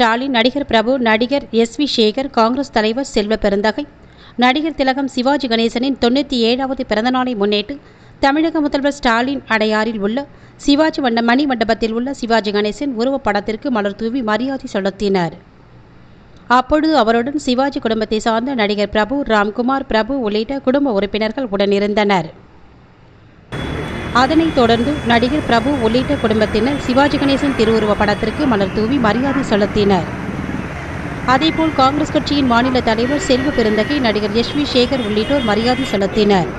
ஸ்டாலின் நடிகர் பிரபு நடிகர் S we Sekar Congress தலைவர் செல்வ பெருந்தகை. நடிகர் திலகம் சிவாஜி கணேசனின் தொண்ணூற்றி ஏழாவது பிறந்தநாளை முன்னிட்டு தமிழக முதல்வர் ஸ்டாலின் அடையாறில் உள்ள சிவாஜி வண்ட மணி மண்டபத்தில் உள்ள சிவாஜி கணேசன் உருவப்படத்திற்கு மலர் தூவி மரியாதை செலுத்தினர். அப்பொழுது அவருடன் சிவாஜி குடும்பத்தை சார்ந்த நடிகர் பிரபு ராம்குமார் பிரபு உள்ளிட்ட குடும்ப உறுப்பினர்கள் உடனிருந்தனர் அதனைத் தொடர்ந்து நடிகர் பிரபு உள்ளிட்ட குடும்பத்தினர் சிவாஜி கணேசன் திருவுருவ படத்திற்கு மலர் தூவி மரியாதை செலுத்தினர். அதேபோல் காங்கிரஸ் கட்சியின் மாநில தலைவர் செல்வ பெருந்தகை நடிகர் எஸ் வி சேகர் உள்ளிட்டோர் மரியாதை செலுத்தினர்.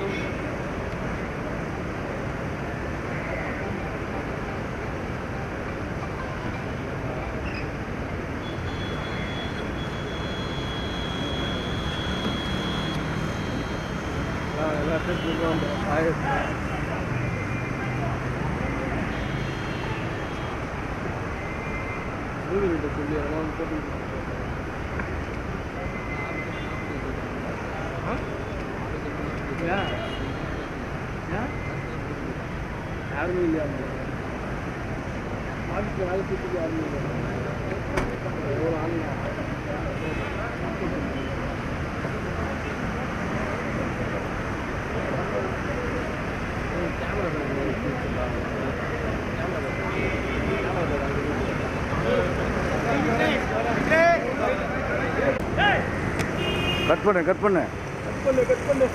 சொல்லி அதெல்லாம் போட்டு யாருமே இல்லையா ஆஃபீஸில் வேலை செய்யறதுக்கு யாருமே இல்லை எவ்வளோ ஆள் கட் பண்ணு கட் பண்ணு. கட் பண்ணு கட் பண்ணு.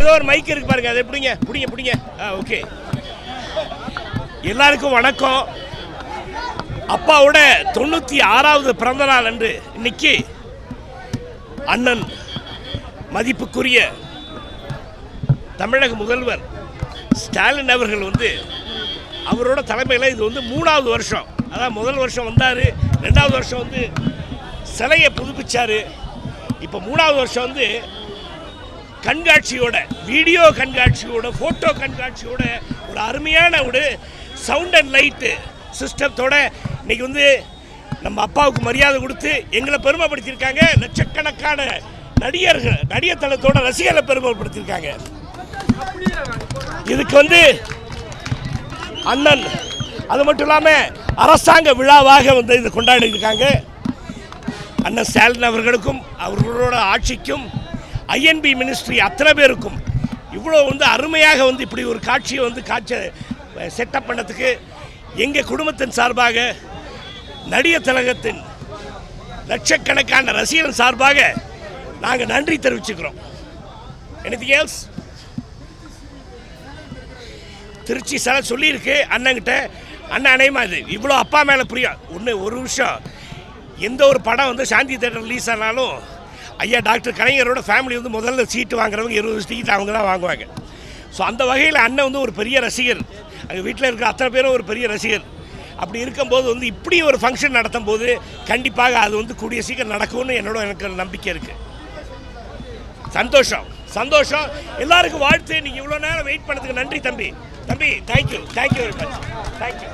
ஏதோ ஒரு மைக் இருக்கு பாருங்க அதை பிடிங்க பிடிங்க பிடிங்க. ஆ ஓகே எல்லாருக்கும் வணக்கம். அப்பாவோட தொண்ணூற்றி ஆறாவது பிறந்த நாள் அன்று இன்னைக்கு அண்ணன் மதிப்புக்குரிய தமிழக முதல்வர் ஸ்டாலின் அவர்கள் வந்து அவரோட தலைமையில் இது வந்து மூணாவது வருஷம். அதான் முதல் வருஷம் வந்தார் ரெண்டாவது வருஷம் வந்து சிலையை புதுப்பிச்சார். இப்போ மூணாவது வருஷம் வந்து கண்காட்சியோட வீடியோ கண்காட்சியோட ஃபோட்டோ கண்காட்சியோட ஒரு அருமையான ஒரு சவுண்ட் அண்ட் லைட்டு சிஸ்டத்தோட இன்னைக்கு வந்து நம்ம அப்பாவுக்கு மரியாதை கொடுத்து எங்களை பெருமைப்படுத்தியிருக்காங்க. லட்சக்கணக்கான நடிகர்கள் நடிகர் தளத்தோட ரசிகர்களை பெருமைப்படுத்தியிருக்காங்க. இதுக்கு வந்து அண்ணன் அது மட்டும் இல்லாமல் அரசாங்க விழாவாக வந்து இது கொண்டாடி இருக்காங்க அண்ணன் ஸ்டாலின் அவர்களுக்கும் அவர்களோட ஆட்சிக்கும் ஐஎன்பி மினிஸ்ட்ரி அத்தனை பேருக்கும். இவ்வளோ வந்து அருமையாக வந்து இப்படி ஒரு காட்சியை வந்து காட்சி செட்டப் பண்ணதுக்கு எங்கள் குடும்பத்தின் சார்பாக நடிக திலகத்தின் லட்சக்கணக்கான ரசிகர்கள் சார்பாக நாங்கள் நன்றி தெரிவிச்சுக்கிறோம். Anything எல்ஸ் திருச்சி சில சொல்லியிருக்கு அண்ணங்கிட்ட அண்ணன் அணையமா இது? இவ்வளோ அப்பா மேலே புரியும் ஒன்று ஒரு விஷயம் எந்த ஒரு படம் வந்து சாந்தி தேட்டர் ரிலீஸ் ஆனாலும் ஐயா டாக்டர் கலைஞரோட ஃபேமிலி வந்து முதல்ல சீட்டு வாங்குறவங்க இருபது சீட்டு அவங்க தான் வாங்குவாங்க. ஸோ அந்த வகையில் அண்ணன் வந்து ஒரு பெரிய ரசிகர். அங்கே வீட்டில் இருக்கிற அத்தனை பேரும் ஒரு பெரிய ரசிகர். அப்படி இருக்கும்போது வந்து இப்படி ஒரு ஃபங்க்ஷன் நடத்தும் போது கண்டிப்பாக அது வந்து கூடிய சீக்கிரம் நடக்கும்னு என்னோட எனக்கு நம்பிக்கை இருக்குது சந்தோஷம். சந்தோஷம். எல்லாருக்கும் வாழ்த்து. நீங்கள் இவ்வளோ நேரம் வெயிட் பண்ணதுக்கு நன்றி தம்பி. தம்பி thank you thank you very much thank you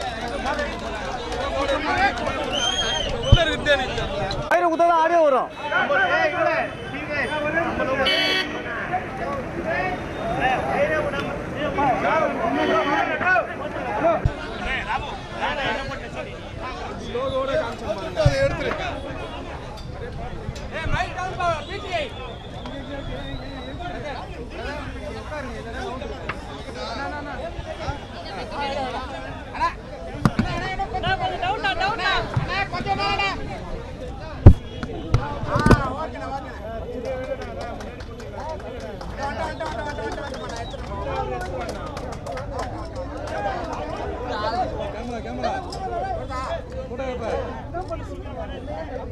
கொடுத்தா தான் ஆடியோ வரும்.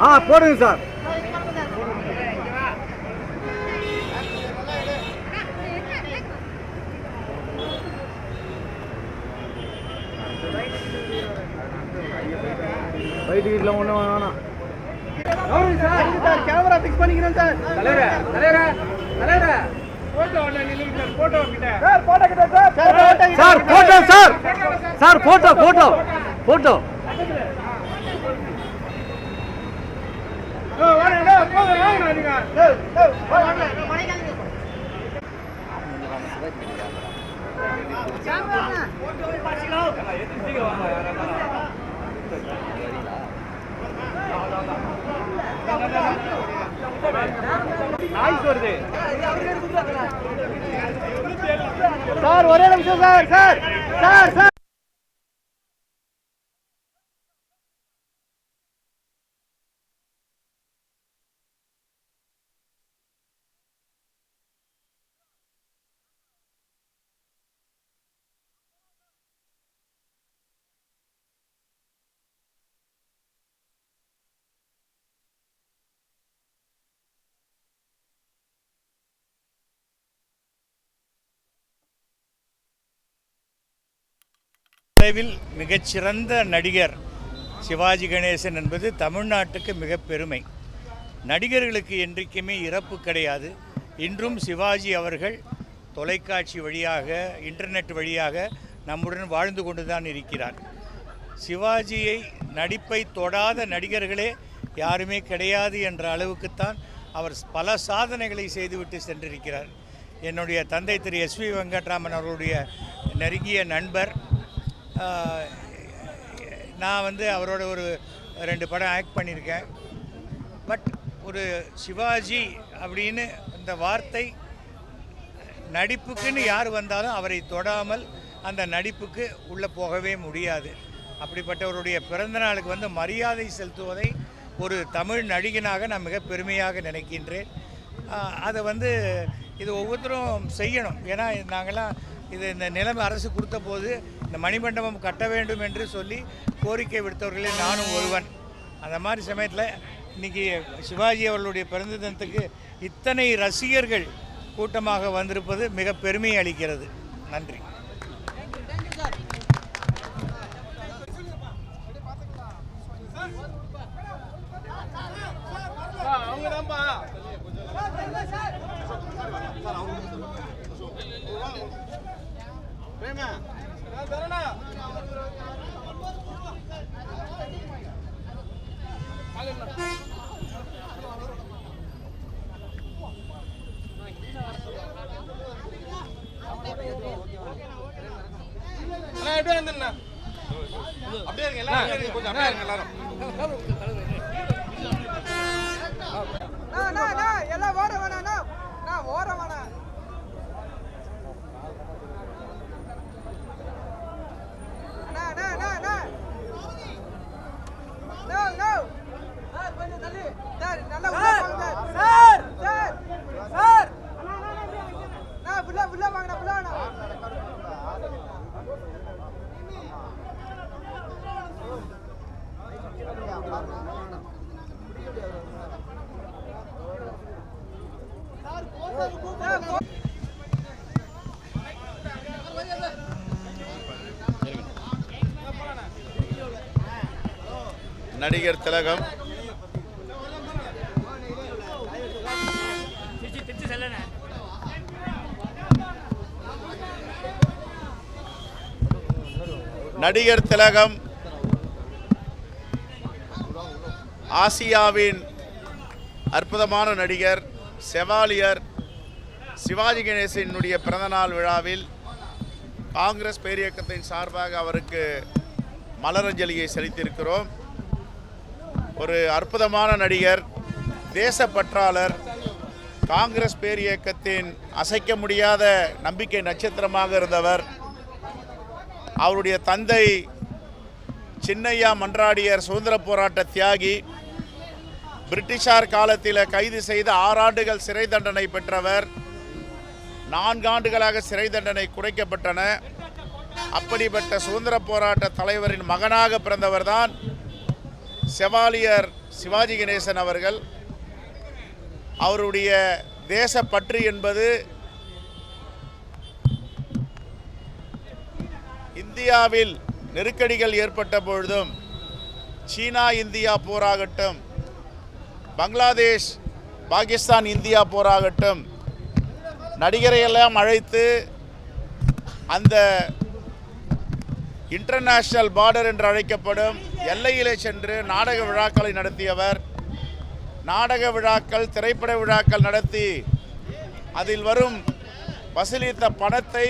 ஆ போடுங்க சார். கீட்லாம் ஒன்றும் வேணாம். சார் கேமரா ஃபிக்ஸ் பண்ணிக்கிறேன் சார். தலைவரே தலைவரே தலைவரே. Sir photo sir sir. Photo photo வருது சார் ஒரே நிமிஷம் சார் சார் சார் சார். அளவில் மிகச்சிறந்த நடிகர் சிவாஜி கணேசன் என்பது தமிழ்நாட்டுக்கு மிக பெருமை நடிகர்களுக்கு என்றைக்குமே இறப்பு கிடையாது. இன்றும் சிவாஜி அவர்கள் தொலைக்காட்சி வழியாக இன்டர்நெட் வழியாக நம்முடன் வாழ்ந்து கொண்டு தான் இருக்கிறார். சிவாஜியை நடிப்பை தொடாத நடிகர்களே யாருமே கிடையாது என்ற அளவுக்குத்தான் அவர் பல சாதனைகளை செய்துவிட்டு சென்றிருக்கிறார். என்னுடைய தந்தை திரு எஸ் வி வெங்கட்ராமன் அவர்களுடைய நெருங்கிய நண்பர் நான் வந்து அவரோட ஒரு ரெண்டு படம் ஆக்ட் பண்ணியிருக்கேன். பட் ஒரு சிவாஜி அப்படின்னு இந்த வார்த்தை நடிப்புக்குன்னு யார் வந்தாலும் அவரை தொடாமல் அந்த நடிப்புக்கு உள்ளே போகவே முடியாது. அப்படிப்பட்டவருடைய பிறந்த நாளுக்கு வந்து மரியாதை செலுத்துவதை ஒரு தமிழ் நடிகனாக நான் மிக பெருமையாக நினைக்கின்றேன். அதை வந்து இது ஒவ்வொருத்தரும் செய்யணும். ஏன்னா நாங்களாம் இது இந்த நிலைமை அரசு கொடுத்த போது இந்த மணிமண்டபம் கட்ட வேண்டும் என்று சொல்லி கோரிக்கை விடுத்தவர்களே நானும் ஒருவன். அந்த மாதிரி சமயத்தில் இன்னைக்கு சிவாஜி அவர்களுடைய பிறந்த தினத்துக்கு இத்தனை ரசிகர்கள் கூட்டமாக வந்திருப்பது மிக பெருமையை அளிக்கிறது. நன்றி. அவங்க தான்ப்பா பிரேமா நான் தரணா அண்ணா எப்படி இருந்தண்ணா அப்படியே இருங்க எல்லாரும் அப்படியே இருங்க, கொஞ்சம் அப்படியே இருங்க எல்லாரும் அண்ணா, அண்ணா, எல்லாம் ஓட வேணாம் அண்ணா. அண்ணா, ஓட வேணாம். அண்ணா, அண்ணா, அண்ணா, அண்ணா. No, no. சார், கொஞ்சம் தள்ளி. சார், நல்லா உள்ள வாங்க சார். Sir, sir. அண்ணா, உள்ள, உள்ள வாங்கண்ணா, உள்ள வாங்கண்ணா. சார், போ- நடிகர் திலகம். நடிகர் திலகம். ஆசியாவின் அற்புதமான நடிகர் செவாலியர் சிவாஜி கணேசனுடைய பிறந்தநாள் விழாவில் காங்கிரஸ் பேரியக்கத்தின் சார்பாக அவருக்கு மலரஞ்சலியை செலுத்தியிருக்கிறோம். ஒரு அற்புதமான நடிகர் தேசப்பற்றாளர் காங்கிரஸ் பேரியக்கத்தின் அசைக்க முடியாத நம்பிக்கை நட்சத்திரமாக இருந்தவர். அவருடைய தந்தை சின்னையா மன்றாடியர் சுதந்திர போராட்ட தியாகி பிரிட்டிஷார் காலத்தில் கைது செய்து ஆறாண்டுகள் சிறை தண்டனை பெற்றவர். நான்காண்டுகளாக சிறை தண்டனை குறைக்கப்பட்டன. அப்படிப்பட்ட சுதந்திர போராட்ட தலைவரின் மகனாக பிறந்தவர்தான் செவாலியர் சிவாஜி கணேசன் அவர்கள். அவருடைய தேசப்பற்று என்பது இந்தியாவில் நெருக்கடிகள் ஏற்பட்ட பொழுதும் சீனா இந்தியா போராகட்டும் பங்களாதேஷ் பாகிஸ்தான் இந்தியா போராகட்டும் நடிகரை எல்லாம் அழைத்து அந்த இன்டர்நேஷ்னல் பார்டர் என்று அழைக்கப்படும் எல்லையிலே சென்று நாடக விழாக்களை நடத்தியவர். நாடக விழாக்கள் திரைப்பட விழாக்கள் நடத்தி அதில் வரும் வசூலித்த பணத்தை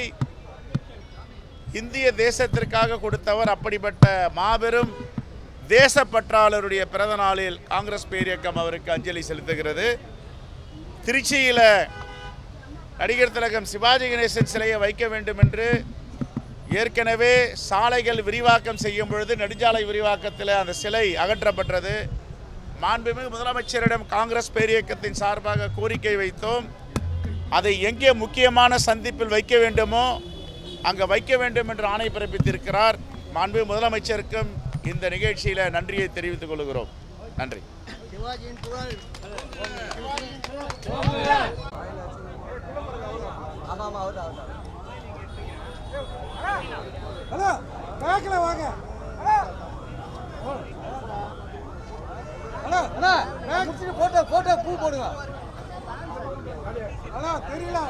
இந்திய தேசத்திற்காக கொடுத்தவர் அப்படிப்பட்ட மாபெரும் தேசப்பற்றாளருடைய பிறந்த நாளில் காங்கிரஸ் பேரியக்கம் அவருக்கு அஞ்சலி செலுத்துகிறது. திருச்சியில் நடிகர் திலகம் சிவாஜி கணேசன் சிலையை வைக்க வேண்டும் என்று ஏற்கனவே சாலைகள் விரிவாக்கம் செய்யும் பொழுது நெடுஞ்சாலை விரிவாக்கத்தில் அந்த சிலை அகற்றப்பட்டது. மாண்புமிகு முதலமைச்சரிடம் காங்கிரஸ் பேரியக்கத்தின் சார்பாக கோரிக்கை வைத்தோம். அதை எங்கே முக்கியமான சந்திப்பில் வைக்க வேண்டுமோ அங்கே வைக்க வேண்டும் என்று ஆணை பிறப்பித்திருக்கிறார். மாண்புமிகு முதலமைச்சருக்கும் இந்த நிகழ்ச்சியில் நன்றியை தெரிவித்துக் கொள்கிறோம். நன்றி. ஆமா ஆமா அவர் அவர் ஹலோ பேக்கில் வாங்க. ஹலோ. ஹலோ முடிச்சுட்டு போட்டோ போட்டோ பூ போடுங்க. ஹலோ தெரியல.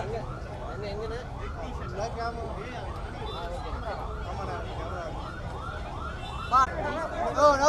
Oh no